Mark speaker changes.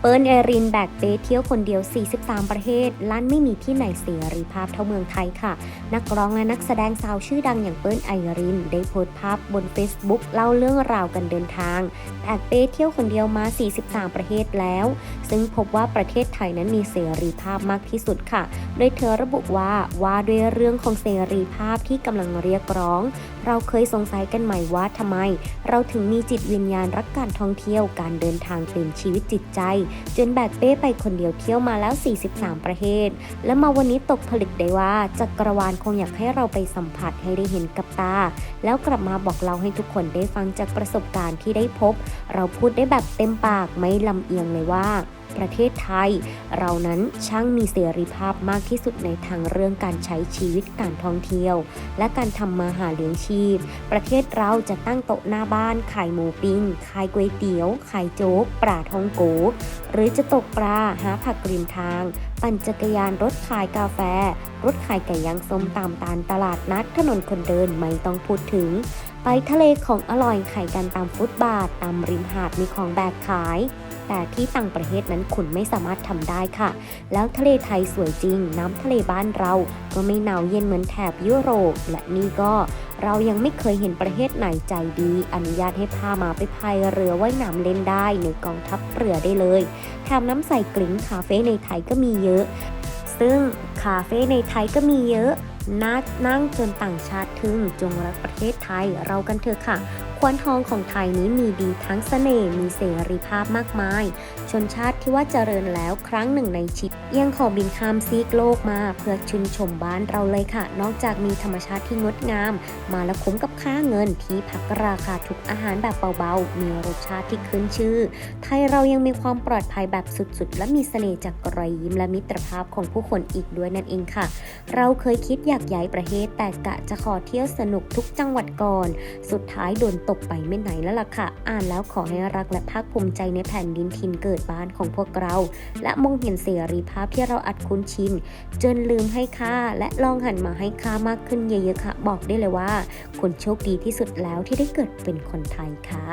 Speaker 1: เปิ้ลไอรินแบกเป้เที่ยวคนเดียว 43 ประเทศ ลั่นไม่มีที่ไหนเสรีภาพเท่าเมืองไทยค่ะ นักร้องและนักแสดงสาวชื่อดังอย่างเปิ้ลไอริน ได้โพสต์ภาพบน Facebook เล่าเรื่องราวกันเดินทาง แบกเป้เที่ยวคนเดียวมา 43 ประเทศแล้ว ซึ่งพบว่าประเทศไทยนั้นมีเสรีภาพมากที่สุดค่ะ โดยเธอระบุว่าว่าด้วยเรื่องของเสรีภาพที่กำลังเรียกร้อง เราเคยสงสัยกันไหมว่าทำไม เราถึงมีจิตวิญญาณรักการท่องเที่ยวการเดินทางเป็นชีวิตจิตใจเจนแบกเป้ไปคนเดียวเที่ยวมาแล้ว 43 ประเทศ และมาวันนี้ตกผลึกได้ว่าจักรวาลคงอยากให้เราไปสัมผัสให้ได้เห็นกับตา แล้วกลับมาบอกเราให้ทุกคนได้ฟังจากประสบการณ์ที่ได้พบ เราพูดได้แบบเต็มปากไม่ลำเอียงเลยว่า ประเทศไทย เรานั้นช่างมีเสรีภาพมากที่สุดในทางเรื่องการใช้ชีวิตการท่องเที่ยว และการทำมาหาเลี้ยงชีพ ประเทศเราจะตั้งโต๊ะหน้าบ้านขายหมูปิ้งขายก๋วยเตี๋ยวขายโจ๊กปลาทองโก หรือจะตกปลาหาผักริมทาง ปั่นจักรยานรถขายกาแฟ รถขายไก่ย่างส้มตามตามตลาดนัดถนนคนเดินไม่ต้องพูดถึง ไปทะเลของอร่อยไขายกันตามฟุตบาทตามริมหาดมีของแบกขาย แต่ที่ต่างประเทศนั้นคุณไม่สามารถทำได้ค่ะ แล้วทะเลไทยสวยจริง น้ำทะเลบ้านเราก็ไม่หนาวเย็นเหมือนแถบยุโรป และนี่ก็เรายังไม่เคยเห็นประเทศไหนใจดี อนุญาตให้พามาไปพายเรือว่ายน้ำเล่นได้ในกองทัพเรือได้เลยแถมน้ำใสกลิ้งคาเฟ่ในไทยก็มีเยอะ ซึ่งคาเฟ่ในไทยก็มีเยอะน่านั่งจนต่างชาติทึ่งจงรักประเทศไทยเรากันเถอะค่ะ ควันทองของไทยนี้มีดีทั้งเสน่ห์มีเสรีภาพมากมาย ชนชาติที่ว่าเจริญแล้วครั้งหนึ่งในชีวิต ยังขอบินข้ามซีกโลกมาเพื่อชื่นชมบ้านเราเลยค่ะ นอกจากมีธรรมชาติที่งดงาม มาแล้วคุ้มกับค่าเงินที่พักราคาทุกอาหารแบบเบาๆ มีรสชาติที่ขึ้นชื่อ ไทยเรายังมีความปลอดภัยแบบสุดๆ และมีเสน่ห์จากรอยยิ้มและมิตรภาพของผู้คนอีกด้วยนั่นเองค่ะ เราเคยคิดอยากย้ายประเทศแต่กะจะขอเที่ยวสนุกทุกจังหวัดก่อน สุดท้ายโดนตกไปไม่ไหนแล้วล่ะค่ะ อ่านแล้วขอให้รักและภาคภูมิใจในแผ่นดินถิ่นเกิดบ้านของพวกเรา และมองเห็นเสรีภาพที่เราอัดคุ้นชินจนลืมให้ค่า และลองหันมาให้ค่ามากขึ้นเยอะๆค่ะ บอกได้เลยว่าคุณโชคดีที่สุดแล้วที่ได้เกิดเป็นคนไทยค่ะ